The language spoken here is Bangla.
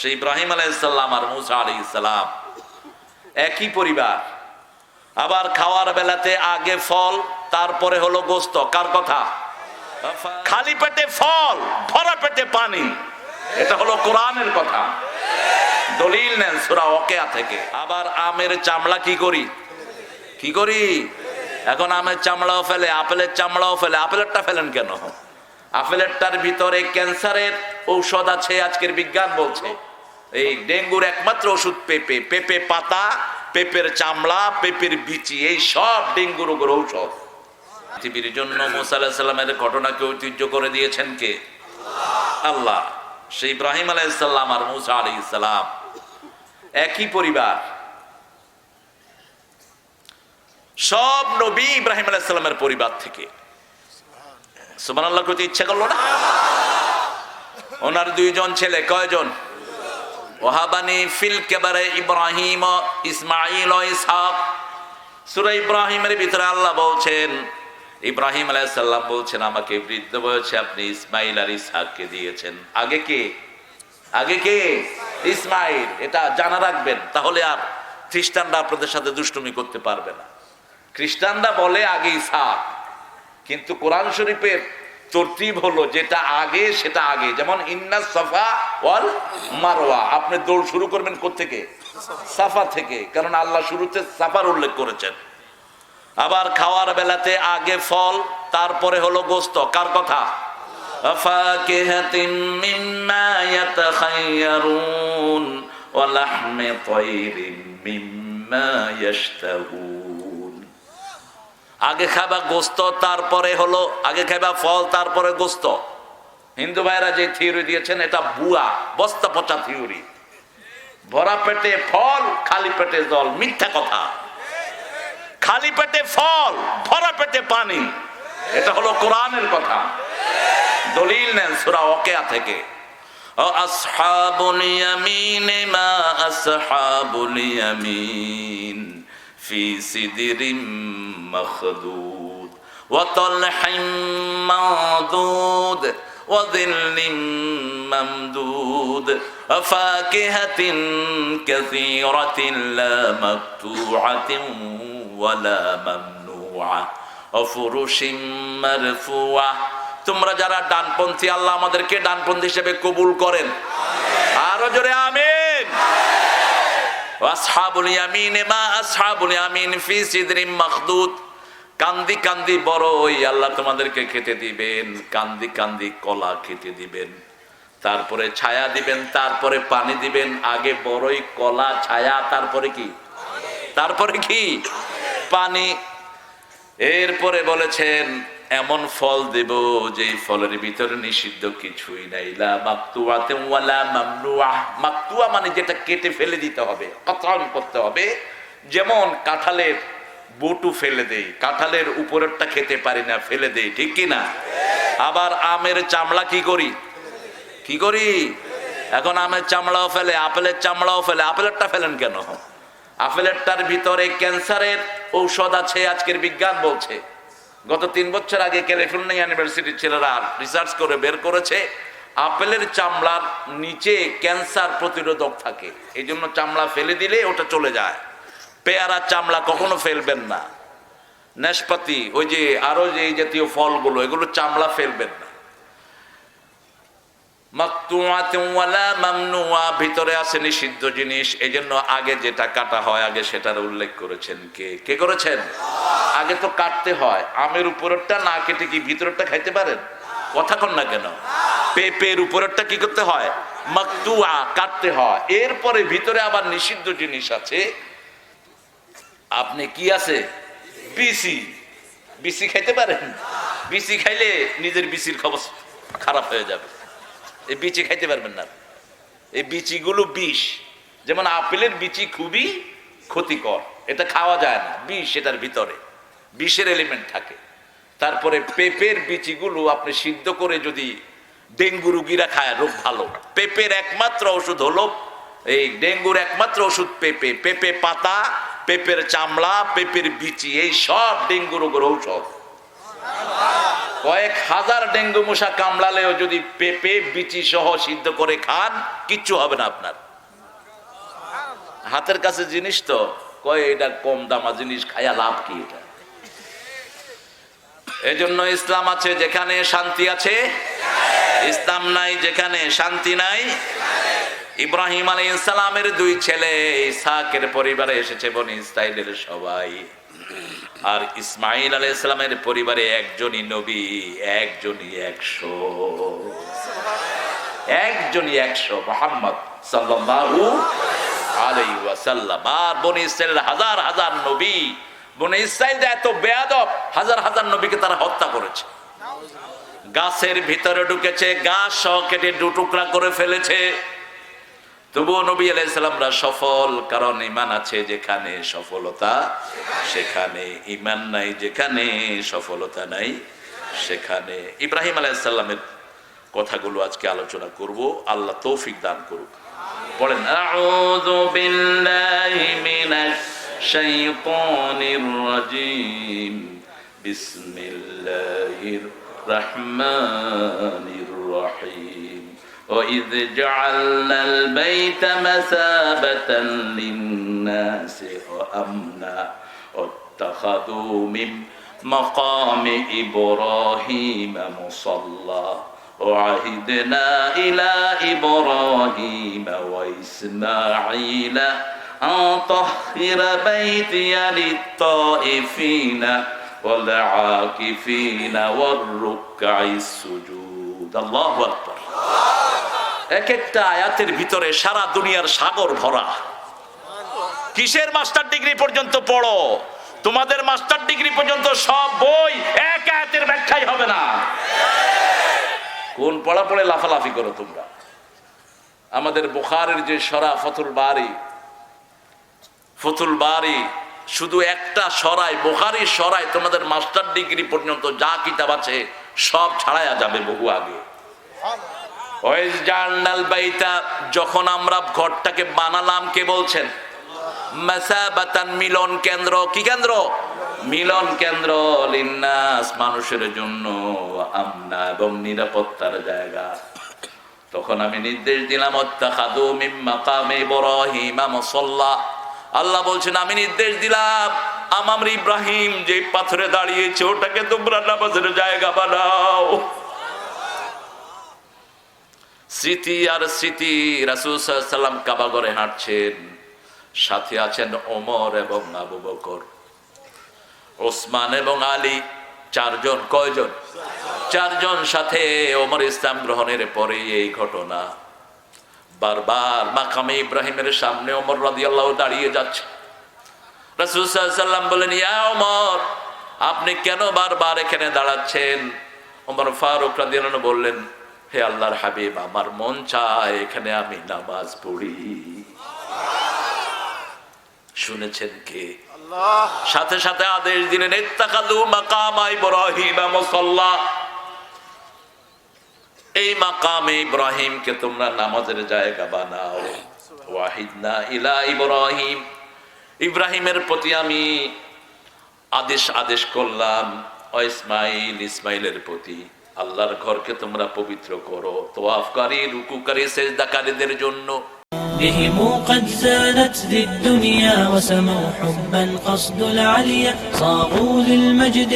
সে ইব্রাহিম আলাইসাল্লাম আর মুসা আলী ইসলাম একই পরিবার। আবার খাওয়ার বেলাতে আগে ফল, তারপরে হলো গোস্ত। কার কথা? খালি পেটে ফল, ভরা পেটে পানি। এটা হলো কোরআনের কথা। দলিল নেন সুরা ওকেয়া থেকে। আবার আমের চামড়া কি করি? কি করি? এখন আমের চামড়াও ফেলে, আপেলের চামড়াও ফেলে। আপেলেরটা ফেলেন কেন? আপেলেরটার ভিতরে ক্যান্সারের ঔষধ আছে, আজকের বিজ্ঞান বলছে। এই ডেঙ্গুর একমাত্র ওষুধ পেঁপে। পেঁপে পাতা, পেঁপের চামড়া, পেঁপের বিচি, এই সব ডেঙ্গু রোগের ঔষধ। পৃথিবীর জন্য মোসা আলাহ সাল্লামের ঘটনাকে ঐতিহ্য করে দিয়েছেন কে? আল্লাহ। সে ইব্রাহিম আলাইসাল্লাম আর মুসা আলী ইসলাম একই পরিবার। সব নবী ইব্রাহিম আলাইসাল্লামের পরিবার থেকে। সুমান আল্লাহ করতে ইচ্ছা করল না? ওনার দুইজন ছেলে, কয়জন? ওহাবানি ফিল কেবারে ইব্রাহিম ইসমাইল ইসহাক। সূরা ইব্রাহিমের ভিতরে আল্লাহ বলছেন, ইব্রাহিম আলাইসাল্লাম বলছেন, আমাকে বৃদ্ধ বয়সে আপনি ইসমাইল আর ইসহাককে দিয়েছেন। আগে কে? আগে কে? ইসমাইল এটা জানা রাখবেন, তাহলে আর খ্রিস্টানরা আপনাদের সাথে দুষ্টুমি করতে পারবে না। খ্রিস্টানরা বলে আগে ইসহাক, কিন্তু কোরআন শরীফের তরতিব হলো যেটা আগে, সেটা আগে। যেমন, ইন্না সাফা ওয়াল মারোয়া আপনি দৌড় শুরু করবেন থেকে সাফা থেকে, কারণ আল্লাহ শুরুতে সাফার উল্লেখ করেছেন। আবার খাওয়ার বেলাতে আগে ফল, তারপরে হলো গোস্ত। কার কথা? ওয়ালাহমে মিম্মা ইয়াশতাহুন। আগে খাবা গোস্ত, তারপরে হলো, আগে খাবা ফল, তারপরে গোস্ত। হিন্দু ভাইরা যে থিওরি দিয়েছেন, এটা বুয়া, বস্তা পচা থিওরি। ভরা পেটে ফল, খালি পেটে জল, মিথ্যা কথা। খালি পেটে ফল, ভরা পেটে পানি। এটা হলো কোরআনের কথা। দলিল নেন সুরা ওকেয়া থেকে। আসহাবুল ইয়ামিন মা আসহাবুল ইয়ামিন ফি সিদরিম مخدود وطلح منضود وظل ممدود وفاكهة كثيرة لا مقطوعة ولا ممنوعة وفرش مرفوعة তোমরা যারা ডানপন্থী আল্লাহ আমাদেরকে ডানপন্থী হিসেবে কবুল করেন আরো জোরে আমিন আসহাবুল ইয়ামিন মা আসহাবুল ইয়ামিন ফি সিদরিম মাখদুদ। কান্দি কান্দি বড় ওই আল্লাহ তোমাদেরকে খেতে দিবেন। কান্দি কান্দি কলা খেতে দিবেন। তারপরে ছায়া দিবেন, তারপরে পানি দিবেন। আগে বড়ই কলা, ছায়া, তারপরে কি? তারপরে কি? পানি। এরপরে বলেছেন এমন ফল দেব যে ফলের ভিতরে নিষিদ্ধ কিছুই নাই। লা মাকতুয়া মানে যেটা কেটে ফেলে দিতে হবে কতরণ করতে হবে। যেমন কাঁঠালের বটু ফেলে দেই, কাঁঠালের উপরেরটা খেতে পারি না, ফেলে দেই, ঠিক কি না আবার আমের চামড়া কি করি? কি করি? এখন আমের চামড়াও ফেলে, আপেলের চামড়াও ফেলে। আপেলেরটা ফেলেন কেন? আপেলেরটার ভিতরে ক্যান্সারের ঔষধ আছে, আজকের বিজ্ঞান বলছে। গত তিন বছর আগে ক্যালিফোর্নিয়া ইউনিভার্সিটির ছেলেরা রিসার্চ করে বের করেছে, আপেলের চামড়ার নিচে ক্যান্সার প্রতিরোধক থাকে। এই জন্য চামড়া ফেলে দিলে ওটা চলে যায়। পেয়ারা চামড়া কখনো ফেলবেন না। নাশপাতি, ওই যে আরও যে জাতীয় ফলগুলো, এগুলো চামড়া ফেলবেন না। ভিতরে আছে নিষিদ্ধ জিনিস। এই জন্য আগে যেটা কাটা হয়, আগে সেটার উল্লেখ করেছেন কে? কে করেছেন? আগে তো কাটতে হয়। আমের উপরেরটা না কেটে কি ভিতরেরটা খাইতে পারেন? কথা কন না কেন? পেঁপের উপরেরটা কি করতে হয়? মাকতুয়া, কাটতে হয়। এরপরে ভিতরে আবার নিষিদ্ধ জিনিস আছে। আপনি কি আছে? বিসি। বিসি খাইতে পারেন? বিসি খাইলে নিজের বিসির খবর খারাপ হয়ে যাবে। এই বিচি খাইতে পারবেন না। এই বিচিগুলো বিষ। যেমন আপেলের বিচি খুবই ক্ষতিকর। এটা খাওয়া যায় না। বিষ এটার ভিতরে। বিষের এলিমেন্ট থাকে। তারপরে পেঁপের বিচিগুলো আপনি সিদ্ধ করে যদি ডেঙ্গু রুগীরা খায়, রোগ ভালো। পেঁপের একমাত্র ওষুধ হলো এই ডেঙ্গুর একমাত্র ওষুধ পেঁপে। পেঁপে পাতা, পেঁপের চামড়া, পেঁপের বিচি, এই সব ডেঙ্গু রোগের ঔষধ। কয়েক হাজার ডেঙ্গু মশা কামড়ালেও যদি পেঁপে, বিচি সহ সিদ্ধ করে খান, কিচ্ছু হবে না আপনার। হাতের কাছে জিনিস তো, কয় এটা কম দামা জিনিস, খায়া লাভ কি এটা? এজন্য ইসলাম আছে যেখানে শান্তি আছে, ইসলাম নাই যেখানে শান্তি নাই। ইব্রাহিম আলী ইসলামের দুই ছেলে ইসাকের পরিবারে এসেছে বনি ইসরায়েলের সবাই। আর ইসমাইল আলী ইসলামের পরিবারে একজনই নবী, একজনই একশো। একজনই একশো, মোহাম্মদ আলাইহি ওয়াসাল্লাম। আর বনি হাজার হাজার নবী। বনি এত বেয়াদব, হাজার হাজার নবীকে তারা হত্যা করেছে। গাছের ভিতরে ঢুকেছে গাছ সহ কেটে দু টুকরা করে ফেলেছে। তবুও নবী আলাইসাল্লামরা সফল, কারণ ইমান আছে যেখানে সফলতা সেখানে ইমান নাই যেখানে সফলতা নাই সেখানে। ইব্রাহিম আলাইসাল্লামের কথাগুলো আজকে আলোচনা করব, আল্লাহ তৌফিক দান করুক। পড়েন আউযু বিল্লাহি রাহমানির রহিম। وإذ جعلنا البيت مثابة للناس وأمنا واتخذوا من مقام إبراهيم مصلى وعهدنا إلى إبراهيم وإسماعيل أن طهر بيتي للطائفين والعاكفين والركع السجود. الله أكبر. এক একটা আয়াতের ভিতরে সারা দুনিয়ার সাগর ভরা। কিসের মাস্টার ডিগ্রি পর্যন্ত পড়ো? তোমাদের মাস্টার ডিগ্রি পর্যন্ত সব বই এক আয়াতের ব্যাখ্যাই হবে না। কোন পড়া পড়ে লাফালাফি করো তোমরা। আমাদের বোখারের যে সরা ফতুল বাড়ি ফতুল বাড়ি শুধু একটা সরাই বুখারি সরাই তোমাদের মাস্টার ডিগ্রি পর্যন্ত যা কিতাব আছে সব ছাড়াইয়া যাবে বহু আগে। ওয়াইজ জালনাল বাইতা যখন আমরা ঘরটাকে বানালাম, কে বলছেন? মিলন কেন্দ্র। কি কেন্দ্র? মিলন কেন্দ্র লিন্নাস মানুষের জন্য আমনা এবং নিরাপত্তার জায়গা। তখন আমি নির্দেশ দিলাম আল্লাহ বলছেন, আমি নির্দেশ দিলাম আমার ইব্রাহিম যে পাথরে দাঁড়িয়েছে, ওটাকে তোমরা নামাজের জায়গা বানাও। স্মৃতি আর স্মৃতি, রাসুল সাল্লাম কাবাগরে হাঁটছেন। সাথে আছেন ওমর এবং আবু বকর। ওসমান এবং আলী, চারজন, কয়জন? চারজন সাথে ওমর ইসলাম গ্রহণের পরে এই ঘটনা। বারবার মাকামে ইব্রাহিমের সামনে ওমর রাদিয়াল্লাহ দাঁড়িয়ে যাচ্ছে। রাসুল সাল্লাম বলেন, ইয়া ওমর, আপনি কেন বারবার এখানে দাঁড়াচ্ছেন? ওমর ফারুক রাদিয়াল্লাহু বললেন হে আল্লাহর হাবিব, আমার মন চায় এখানে আমি নামাজ পড়ি। শুনেছেন কে? সাথে সাথে আদেশ মুসাল্লা। এই মাকামে ইব্রাহিমকে তোমরা নামাজের জায়গা বানাও। ওয়াহিদনা ইলা ইব্রাহিম। ইব্রাহিমের প্রতি আমি আদেশ আদেশ করলাম ইসমাইল, ইসমাইলের প্রতি। আল্লাহর ঘরকে তোমরা পবিত্র করো তোয়াফকারী রুকুকারী সেজদাকারীদের জন্য بهم قد زانت ذي الدنيا وسموا حبا قصد العليا صاغوا للمجد